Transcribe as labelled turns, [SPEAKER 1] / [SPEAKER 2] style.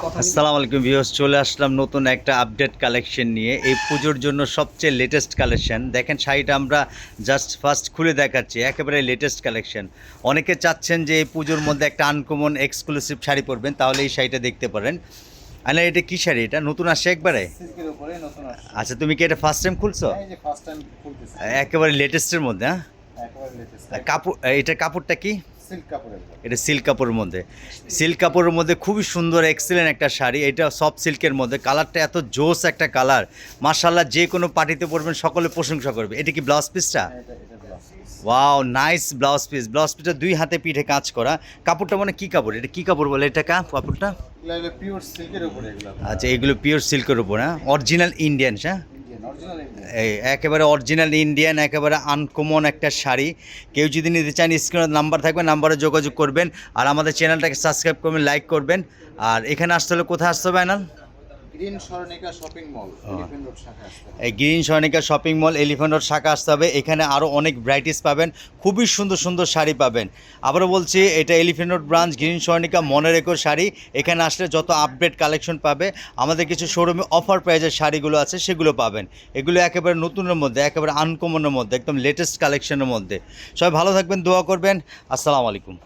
[SPEAKER 1] আসসালামু আলাইকুম ভিউয়ার্স চলে আসলাম নতুন একটা আপডেট কালেকশন নিয়ে। এই পুজোর জন্য সবচেয়ে লেটেস্ট কালেকশন দেখেন শাড়িটা আমরা জাস্ট ফার্স্ট খুলে দেখাচ্ছি একেবারে লেটেস্ট কালেকশন অনেকে চাচ্ছেন যে এই পুজোর মধ্যে একটা আনকমন এক্সক্লুসিভ শাড়ি পরবেন তাহলে এই শাড়িটা দেখতে পারেন। আর এটা কি শাড়ি এটা? নতুন আসছে একবারে? আচ্ছা তুমি কি এটা ফার্স্ট টাইম খুলছো? একেবারে লেটেস্টের মধ্যে হ্যাঁ? কাপড় এটার কাপড়টা কি? এটা সিল্ক কাপড়ের মধ্যে। সিল্ক কাপড়ের মধ্যে খুবই সুন্দর এক্সেলেন্ট একটা শাড়ি। এটা সফট সিল্কের মধ্যে। কালারটা এত জোস একটা কালার। মার্শাল্লাহ যে কোনো পার্টিতে পরবেন সকলে প্রশংসা করবে। এটা কি ব্লাউজ পিসটা
[SPEAKER 2] এটা এটা
[SPEAKER 1] wow nice blouse piece blouse পিসটা দুই হাতে পিঠে কাজ করা। কাপড়টা মানে কি কাপড়? এটা কি কাপড় বলে এটা কাপড়টা? আচ্ছা এগুলো পিওর সিল্কের উপর হ্যাঁ? অরিজিনাল ইন্ডিয়ান হ্যাঁ? এই, একেবারে অরিজিনাল ইন্ডিয়ান একেবারে আনকমন একটা শাড়ি। কেউ যদি নিতে চান স্ক্রিনের নাম্বার থাকবে নাম্বারে যোগাযোগ করবেন। আর আমাদের চ্যানেলটাকে সাবস্ক্রাইব করবেন লাইক করবেন। আর এখানে আসতে হলে কোথায় আসতে হবে, Aynal?
[SPEAKER 2] Green Swarnika shopping mall Elephant Road শাখা
[SPEAKER 1] এই green Swarnika shopping mall Elephant Road শাখা আসতে হবে। এখানে আরও অনেক ভ্যারাইটিস পাবেন খুবই সুন্দর সুন্দর শাড়ি পাবেন। আবারও বলছি এটা Elephant Road branch green Swarnika মনের রেকো শাড়ি। এখানে আসলে যত আপডেট কালেকশন পাবে আমাদের কিছু শোরুমে অফার প্রাইজের শাড়িগুলো আছে সেগুলো পাবেন। এগুলো একেবারে নতুনের মধ্যে একেবারে আনকমনের মধ্যে একদম লেটেস্ট কালেকশনের মধ্যে। সবাই ভালো থাকবেন দোয়া করবেন। আসসালামু আলাইকুম।